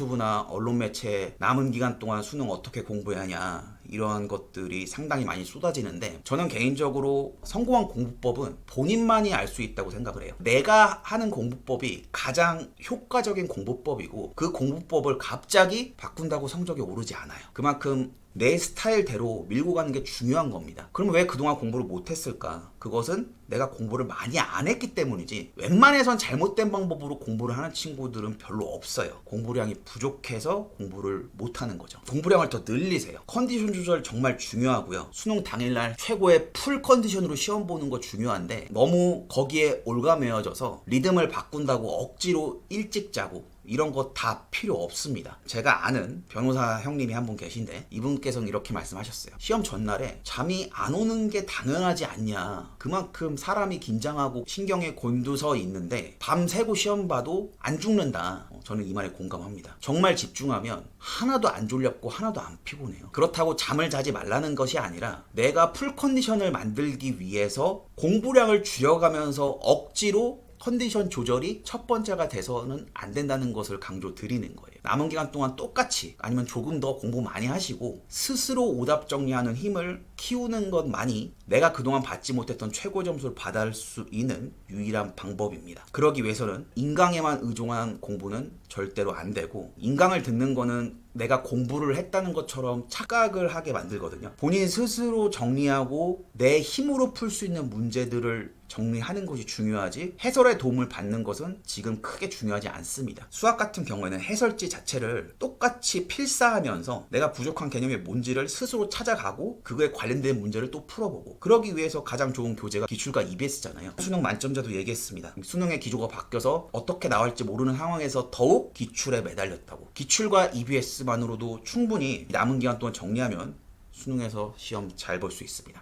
유튜브나 언론 매체에 남은 기간 동안 수능 어떻게 공부해야 하냐 이러한 것들이 상당히 많이 쏟아지는데 저는 개인적으로 성공한 공부법은 본인만이 알 수 있다고 생각을 해요. 내가 하는 공부법이 가장 효과적인 공부법이고 그 공부법을 갑자기 바꾼다고 성적이 오르지 않아요. 그만큼 내 스타일대로 밀고 가는 게 중요한 겁니다. 그럼 왜 그동안 공부를 못했을까? 그것은 내가 공부를 많이 안 했기 때문이지 웬만해선 잘못된 방법으로 공부를 하는 친구들은 별로 없어요. 공부량이 부족해서 공부를 못하는 거죠. 공부량을 더 늘리세요. 컨디션 조절 정말 중요하고요. 수능 당일날 최고의 풀 컨디션으로 시험 보는 거 중요한데 너무 거기에 올가매어져서 리듬을 바꾼다고 억지로 일찍 자고 이런 거 다 필요 없습니다. 제가 아는 변호사 형님이 한 분 계신데 이분 께서는 이렇게 말씀하셨어요. 시험 전날에 잠이 안 오는 게 당연하지 않냐. 그만큼 사람이 긴장하고 신경에 곤두서 있는데 밤새고 시험 봐도 안 죽는다. 어, 저는 이 말에 공감합니다. 정말 집중하면 하나도 안 졸렸고 하나도 안 피곤해요. 그렇다고 잠을 자지 말라는 것이 아니라 내가 풀 컨디션을 만들기 위해서 공부량을 줄여가면서 억지로 컨디션 조절이 첫 번째가 돼서는 안 된다는 것을 강조 드리는 거예요. 남은 기간 동안 똑같이 아니면 조금 더 공부 많이 하시고 스스로 오답 정리하는 힘을 키우는 것만이 내가 그동안 받지 못했던 최고 점수를 받을 수 있는 유일한 방법입니다. 그러기 위해서는 인강에만 의존한 공부는 절대로 안 되고 인강을 듣는 거는 내가 공부를 했다는 것처럼 착각을 하게 만들거든요. 본인 스스로 정리하고 내 힘으로 풀 수 있는 문제들을 정리하는 것이 중요하지 해설의 도움을 받는 것은 지금 크게 중요하지 않습니다. 수학 같은 경우에는 해설지 자체를 똑같이 필사하면서 내가 부족한 개념이 뭔지를 스스로 찾아가고 그거에 관련된 문제를 또 풀어보고 그러기 위해서 가장 좋은 교재가 기출과 EBS잖아요. 수능 만점자도 얘기했습니다. 수능의 기조가 바뀌어서 어떻게 나올지 모르는 상황에서 더욱 기출에 매달렸다고. 기출과 EBS 만으로도 충분히 남은 기간 동안 정리하면 수능에서 시험 잘 볼 수 있습니다.